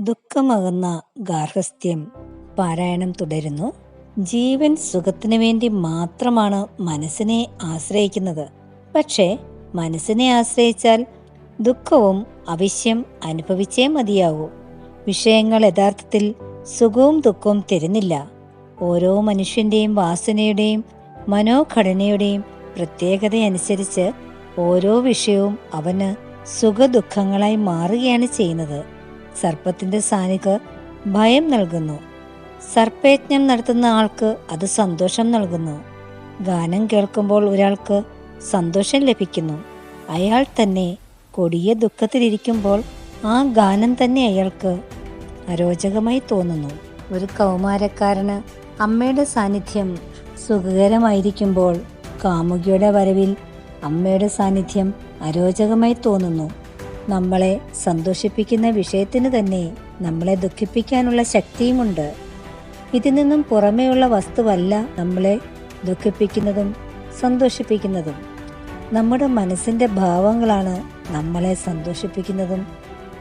ദുഃഖമകുന്ന ഗാർഹസ്ഥ്യം പാരായണം തുടരുന്നു. ജീവൻ സുഖത്തിനു വേണ്ടി മാത്രമാണ് മനസ്സിനെ ആശ്രയിക്കുന്നത്. പക്ഷേ മനസ്സിനെ ആശ്രയിച്ചാൽ ദുഃഖവും അവശ്യം അനുഭവിച്ചേ മതിയാവൂ. വിഷയങ്ങൾ യഥാർത്ഥത്തിൽ സുഖവും ദുഃഖവും തരുന്നില്ല. ഓരോ മനുഷ്യന്റെയും വാസനയുടെയും മനോഘടനയുടെയും പ്രത്യേകതയനുസരിച്ച് ഓരോ വിഷയവും അവന് സുഖദുഃഖങ്ങളായി മാറുകയാണ് ചെയ്യുന്നത്. സർപ്പത്തിന്റെ സാന്നിധ്യം ഭയം നൽകുന്നു. സർപ്പയജ്ഞം നടത്തുന്ന ആൾക്ക് അത് സന്തോഷം നൽകുന്നു. ഗാനം കേൾക്കുമ്പോൾ ഒരാൾക്ക് സന്തോഷം ലഭിക്കുന്നു. അയാൾ തന്നെ കൊടിയ ദുഃഖത്തിലിരിക്കുമ്പോൾ ആ ഗാനം തന്നെ അയാൾക്ക് അരോചകമായി തോന്നുന്നു. ഒരു കൗമാരക്കാരന് അമ്മയുടെ സാന്നിധ്യം സുഖകരമായിരിക്കുമ്പോൾ കാമുകിയുടെ വരവിൽ അമ്മയുടെ സാന്നിധ്യം അരോചകമായി തോന്നുന്നു. നമ്മളെ സന്തോഷിപ്പിക്കുന്ന വിഷയത്തിന് തന്നെ നമ്മളെ ദുഃഖിപ്പിക്കാനുള്ള ശക്തിയുമുണ്ട്. ഇതിൽ നിന്നും പുറമേയുള്ള വസ്തുവല്ല നമ്മളെ ദുഃഖിപ്പിക്കുന്നതും സന്തോഷിപ്പിക്കുന്നതും. നമ്മുടെ മനസ്സിന്റെ ഭാവങ്ങളാണ് നമ്മളെ സന്തോഷിപ്പിക്കുന്നതും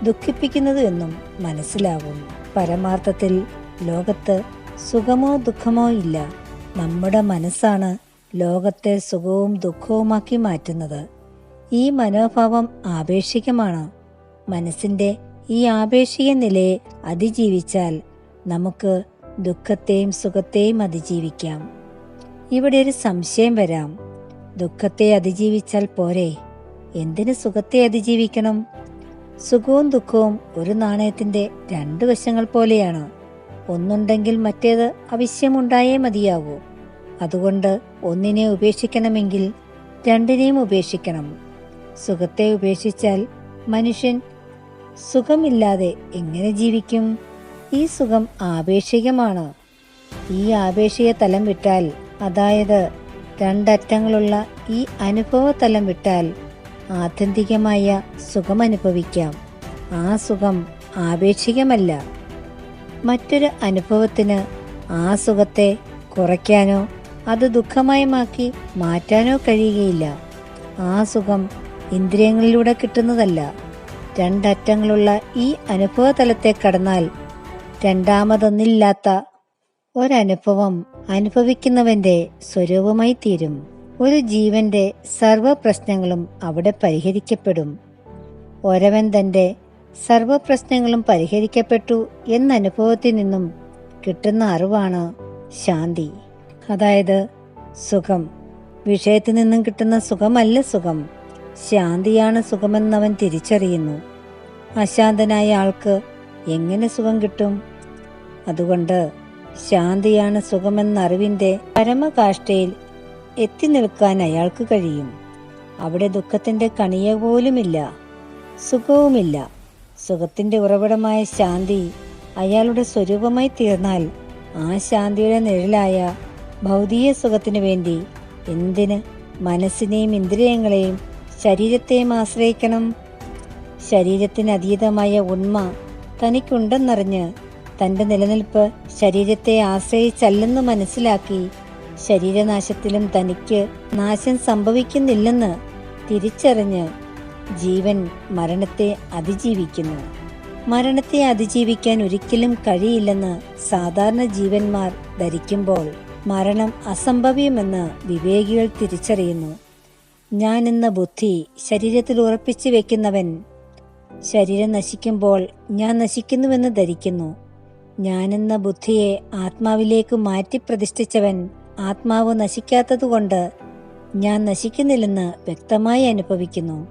ദുഃഖിപ്പിക്കുന്നതും എന്നും മനസ്സിലാവും. പരമാർത്ഥത്തിൽ ലോകത്ത് സുഖമോ ദുഃഖമോ ഇല്ല. നമ്മുടെ മനസ്സാണ് ലോകത്തെ സുഖവും ദുഃഖവുമാക്കി മാറ്റുന്നത്. ഈ മനോഭാവം ആപേക്ഷികമാണ്. മനസ്സിന്റെ ഈ ആപേക്ഷിക നിലയെ അതിജീവിച്ചാൽ നമുക്ക് ദുഃഖത്തെയും സുഖത്തെയും അതിജീവിക്കാം. ഇവിടെ ഒരു സംശയം വരാം. ദുഃഖത്തെ അതിജീവിച്ചാൽ പോരെ? എന്തിന് സുഖത്തെ അതിജീവിക്കണം? സുഖവും ദുഃഖവും ഒരു നാണയത്തിന്റെ രണ്ട് വശങ്ങൾ പോലെയാണ്. ഒന്നുണ്ടെങ്കിൽ മറ്റേത് ആവശ്യമുണ്ടായേ മതിയാകൂ അതുകൊണ്ട് ഒന്നിനെ ഉപേക്ഷിക്കണമെങ്കിൽ രണ്ടിനെയും ഉപേക്ഷിക്കണം. സുഖത്തെ ഉപേക്ഷിച്ചാൽ മനുഷ്യൻ സുഖമില്ലാതെ എങ്ങനെ ജീവിക്കും? ഈ സുഖം ആപേക്ഷികമാണ്. ഈ ആപേക്ഷിക തലം വിട്ടാൽ അതായത് രണ്ടറ്റങ്ങളുള്ള ഈ അനുഭവ തലം വിട്ടാൽ ആത്യന്തികമായ സുഖം അനുഭവിക്കാം. ആ സുഖം ആപേക്ഷികമല്ല. മറ്റൊരു അനുഭവത്തിന് ആ സുഖത്തെ കുറയ്ക്കാനോ അത് ദുഃഖമയമാക്കി മാറ്റാനോ കഴിയുകയില്ല. ആ സുഖം ഇന്ദ്രിയങ്ങളിലൂടെ കിട്ടുന്നതല്ല. രണ്ടറ്റങ്ങളുള്ള ഈ അനുഭവ തലത്തെ കടന്നാൽ രണ്ടാമതൊന്നില്ലാത്ത ഒരനുഭവം അനുഭവിക്കുന്നവന്റെ സ്വരൂപമായി തീരും. ഒരു ജീവന്റെ സർവ പ്രശ്നങ്ങളും അവിടെ പരിഹരിക്കപ്പെടും. ഒരവൻ തന്റെ സർവ പ്രശ്നങ്ങളും പരിഹരിക്കപ്പെട്ടു എന്ന അനുഭവത്തിൽ നിന്നും കിട്ടുന്ന അറിവാണ് ശാന്തി. അതായത് സുഖം. വിഷയത്തിൽ നിന്നും കിട്ടുന്ന സുഖമല്ല സുഖം. ശാന്തിയാണ് സുഖമെന്നവൻ തിരിച്ചറിയുന്നു. അശാന്തനായ ആൾക്ക് എങ്ങനെ സുഖം കിട്ടും? അതുകൊണ്ട് ശാന്തിയാണ് സുഖമെന്ന അറിവിന്റെ പരമകാഷ്ഠയിൽ എത്തി നിൽക്കാൻ അയാൾക്ക് കഴിയും. അവിടെ ദുഃഖത്തിന്റെ കണിയ പോലുമില്ല സുഖവുമില്ല. സുഖത്തിന്റെ ഉറവിടമായ ശാന്തി അയാളുടെ സ്വരൂപമായി തീർന്നാൽ ആ ശാന്തിയുടെ നിഴലായ ഭൗതിക സുഖത്തിനു വേണ്ടി എന്തിന് മനസ്സിനെയും ഇന്ദ്രിയങ്ങളെയും ശരീരത്തെയും ആശ്രയിക്കണം. ശരീരത്തിന് അതീതമായ ഉണ്മ തനിക്കുണ്ടെന്നറിഞ്ഞ് തന്റെ നിലനിൽപ്പ് ശരീരത്തെ ആശ്രയിച്ചല്ലെന്ന് മനസ്സിലാക്കി ശരീരനാശത്തിലും തനിക്ക് നാശം സംഭവിക്കുന്നില്ലെന്ന് തിരിച്ചറിഞ്ഞ് ജീവൻ മരണത്തെ അതിജീവിക്കുന്നു. മരണത്തെ അതിജീവിക്കാൻ ഒരിക്കലും കഴിയില്ലെന്ന് സാധാരണ ജീവന്മാർ ധരിക്കുമ്പോൾ മരണം അസംഭവ്യമെന്ന് വിവേകികൾ തിരിച്ചറിയുന്നു. ഞാൻ എന്ന ബുദ്ധി ശരീരത്തിൽ ഉറപ്പിച്ചു വെക്കുന്നവൻ. ശരീരം നശിക്കുമ്പോൾ ഞാൻ നശിക്കുന്നുവെന്ന് ധരിക്കുന്നു. ഞാനെന്ന ബുദ്ധിയെ ആത്മാവിലേക്ക് മാറ്റി പ്രതിഷ്ഠിച്ചവൻ ആത്മാവ് നശിക്കാത്തതുകൊണ്ട് ഞാൻ നശിക്കുന്നില്ലെന്ന് വ്യക്തമായി അനുഭവിക്കുന്നു.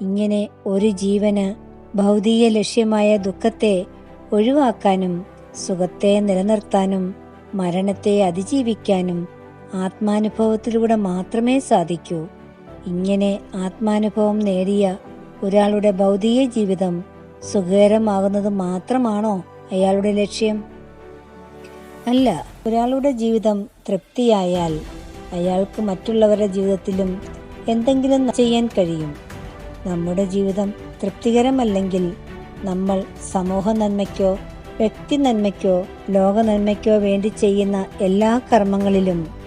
ഇങ്ങനെ ഒരു ജീവന് ഭൗതിക ലക്ഷ്യമായ ദുഃഖത്തെ ഒഴിവാക്കാനും സുഖത്തെ നിലനിർത്താനും മരണത്തെ അതിജീവിക്കാനും ആത്മാനുഭവത്തിലൂടെ മാത്രമേ സാധിക്കൂ. ഇങ്ങനെ ആത്മാനുഭവം നേടിയ ഒരാളുടെ ഭൗതിക ജീവിതം സുഖകരമാകുന്നത് മാത്രമാണോ അയാളുടെ ലക്ഷ്യം? അല്ല ഒരാളുടെ ജീവിതം തൃപ്തിയായാൽ അയാൾക്ക് മറ്റുള്ളവരുടെ ജീവിതത്തിലും എന്തെങ്കിലും ചെയ്യാൻ കഴിയും. നമ്മുടെ ജീവിതം തൃപ്തികരമല്ലെങ്കിൽ നമ്മൾ സമൂഹ നന്മയ്ക്കോ വ്യക്തി നന്മയ്ക്കോ ലോക നന്മയ്ക്കോ വേണ്ടി ചെയ്യുന്ന എല്ലാ കർമ്മങ്ങളിലും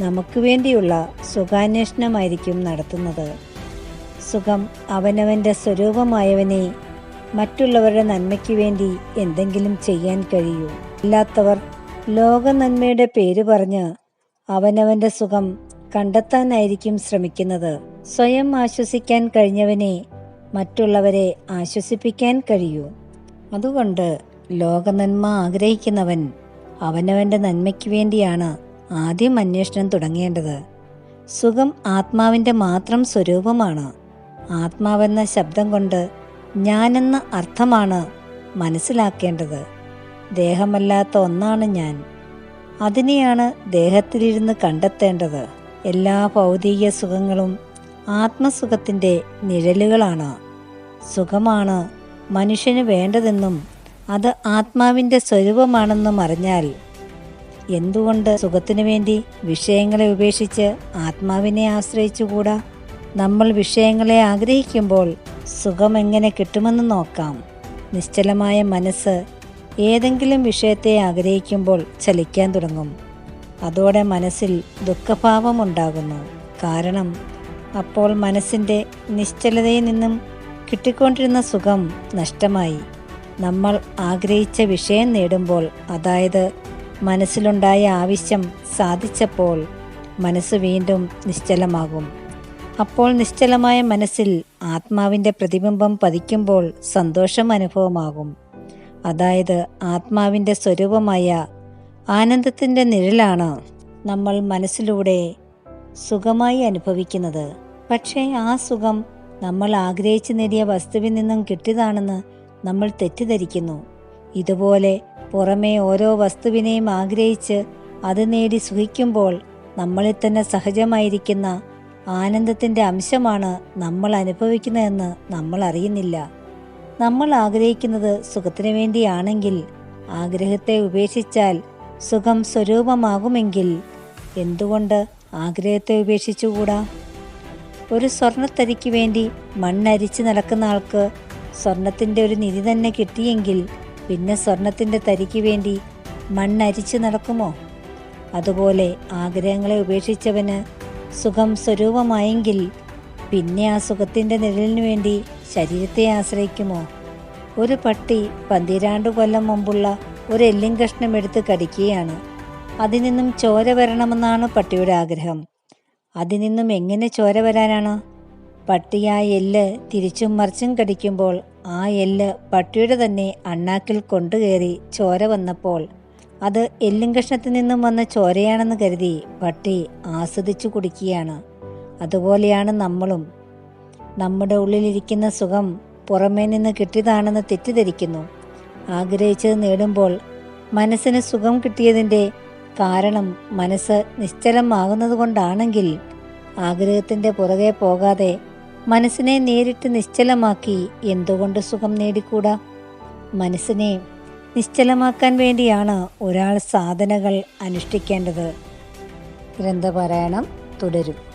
നമുക്ക് വേണ്ടിയുള്ള സുഖാന്വേഷണമായിരിക്കും നടത്തുന്നത്. സുഖം അവനവന്റെ സ്വരൂപമായവനെ മറ്റുള്ളവരുടെ നന്മയ്ക്ക് വേണ്ടി എന്തെങ്കിലും ചെയ്യാൻ കഴിയൂ. അല്ലാത്തവർ ലോക നന്മയുടെ പേര് പറഞ്ഞ് അവനവന്റെ സുഖം കണ്ടെത്താനായിരിക്കും ശ്രമിക്കുന്നത്. സ്വയം ആശ്വസിക്കാൻ കഴിഞ്ഞവനെ മറ്റുള്ളവരെ ആശ്വസിപ്പിക്കാൻ കഴിയൂ. അതുകൊണ്ട് ലോകനന്മ ആഗ്രഹിക്കുന്നവൻ അവനവന്റെ നന്മയ്ക്ക് വേണ്ടിയാണ് ആദ്യം അന്വേഷണം തുടങ്ങേണ്ടത്. സുഖം ആത്മാവിന്റെ മാത്രം സ്വരൂപമാണ്. ആത്മാവെന്ന ശബ്ദം കൊണ്ട് ഞാനെന്ന അർത്ഥമാണ് മനസ്സിലാക്കേണ്ടത്. ദേഹമല്ലാത്ത ഒന്നാണ് ഞാൻ. അതിനെയാണ് ദേഹത്തിലിരുന്ന് കണ്ടെത്തേണ്ടത്. എല്ലാ ഭൗതിക സുഖങ്ങളും ആത്മസുഖത്തിന്റെ നിഴലുകളാണ്. സുഖമാണ് മനുഷ്യന് വേണ്ടതെന്നും അത് ആത്മാവിന്റെ സ്വരൂപമാണെന്നും അറിഞ്ഞാൽ എന്തുകൊണ്ട് സുഖത്തിനു വേണ്ടി വിഷയങ്ങളെ ഉപേക്ഷിച്ച് ആത്മാവിനെ ആശ്രയിച്ചുകൂടാ? നമ്മൾ വിഷയങ്ങളെ ആഗ്രഹിക്കുമ്പോൾ സുഖം എങ്ങനെ കിട്ടുമെന്ന് നോക്കാം. നിശ്ചലമായ മനസ്സ് ഏതെങ്കിലും വിഷയത്തെ ആഗ്രഹിക്കുമ്പോൾ ചലിക്കാൻ തുടങ്ങും. അതോടെ മനസ്സിൽ ദുഃഖഭാവം ഉണ്ടാകുന്നു. കാരണം അപ്പോൾ മനസ്സിന്റെ നിശ്ചലതയിൽ നിന്നും കിട്ടിക്കൊണ്ടിരുന്ന സുഖം നഷ്ടമായി. നമ്മൾ ആഗ്രഹിച്ച വിഷയം നേടുമ്പോൾ അതായത് മനസ്സിലുണ്ടായ ആവശ്യം സാധിച്ചപ്പോൾ മനസ്സ് വീണ്ടും നിശ്ചലമാകും. അപ്പോൾ നിശ്ചലമായ മനസ്സിൽ ആത്മാവിന്റെ പ്രതിബിംബം പതിക്കുമ്പോൾ സന്തോഷം അനുഭവമാകും. അതായത് ആത്മാവിന്റെ സ്വരൂപമായ ആനന്ദത്തിന്റെ നിഴലാണ് നമ്മൾ മനസ്സിലൂടെ സുഖമായി അനുഭവിക്കുന്നത്. പക്ഷേ ആ സുഖം നമ്മൾ ആഗ്രഹിച്ചു നേടിയ വസ്തുവിൽ നിന്നും കിട്ടിയതാണെന്ന് നമ്മൾ തെറ്റിദ്ധരിക്കുന്നു. ഇതുപോലെ പുറമേ ഓരോ വസ്തുവിനെയും ആഗ്രഹിച്ച് അത് നേടി സുഖിക്കുമ്പോൾ നമ്മളിൽ തന്നെ സഹജമായിരിക്കുന്ന ആനന്ദത്തിന്റെ അംശമാണ് നമ്മൾ അനുഭവിക്കുന്നതെന്ന് നമ്മൾ അറിയുന്നില്ല. നമ്മൾ ആഗ്രഹിക്കുന്നത് സുഖത്തിന് വേണ്ടിയാണെങ്കിൽ ആഗ്രഹത്തെ ഉപേക്ഷിച്ചാൽ സുഖം സ്വരൂപമാകുമെങ്കിൽ എന്തുകൊണ്ട് ആഗ്രഹത്തെ ഉപേക്ഷിച്ചുകൂടാ? ഒരു സ്വർണത്തരിക്ക് വേണ്ടി മണ്ണരിച്ച് നടക്കുന്ന ആൾക്ക് സ്വർണത്തിന്റെ ഒരു നിധി തന്നെ കിട്ടിയെങ്കിൽ പിന്നെ സ്വർണത്തിന്റെ തരിക്ക് വേണ്ടി മണ്ണരിച്ച് നടക്കുമോ? അതുപോലെ ആഗ്രഹങ്ങളെ ഉപേക്ഷിച്ചവന് സുഖം സ്വരൂപമായെങ്കിൽ പിന്നെ ആ സുഖത്തിന്റെ നിഴലിനു വേണ്ടി ശരീരത്തെ ആശ്രയിക്കുമോ? ഒരു പട്ടി പന്തിരാണ്ട് കൊല്ലം മുമ്പുള്ള ഒരു എല്ലും കഷ്ണം എടുത്ത് കടിക്കുകയാണ്. അതിൽ നിന്നും ചോര വരണമെന്നാണ് പട്ടിയുടെ ആഗ്രഹം. അതിൽ നിന്നും എങ്ങനെ ചോര വരാനാണ്? പട്ടിയായ എല്ല് തിരിച്ചും മറിച്ചും കടിക്കുമ്പോൾ ആ എല്ല് പട്ടിയുടെ തന്നെ അണ്ണാക്കിൽ കൊണ്ടുകയറി ചോര വന്നപ്പോൾ അത് എല്ലും കഷ്ണത്തിൽ നിന്നും വന്ന ചോരയാണെന്ന് കരുതി പട്ടി ആസ്വദിച്ചു കുടിക്കുകയാണ്. അതുപോലെയാണ് നമ്മളും. നമ്മുടെ ഉള്ളിലിരിക്കുന്ന സുഖം പുറമേ നിന്ന് കിട്ടിയതാണെന്ന് തെറ്റിദ്ധരിക്കുന്നു. ആഗ്രഹിച്ചത് നേടുമ്പോൾ മനസ്സിന് സുഖം കിട്ടിയതിന്റെ കാരണം മനസ്സ് നിശ്ചലമാകുന്നത് കൊണ്ടാണെങ്കിൽ ആഗ്രഹത്തിന്റെ പുറകെ പോകാതെ മനസ്സിനെ നേരിട്ട് നിശ്ചലമാക്കി എന്തുകൊണ്ട് സുഖം നേടിക്കൂടാ? മനസ്സിനെ നിശ്ചലമാക്കാൻ വേണ്ടിയാണ് ഒരാൾ സാധനകൾ അനുഷ്ഠിക്കേണ്ടത്. ഗ്രന്ഥപാരായണം തുടരും.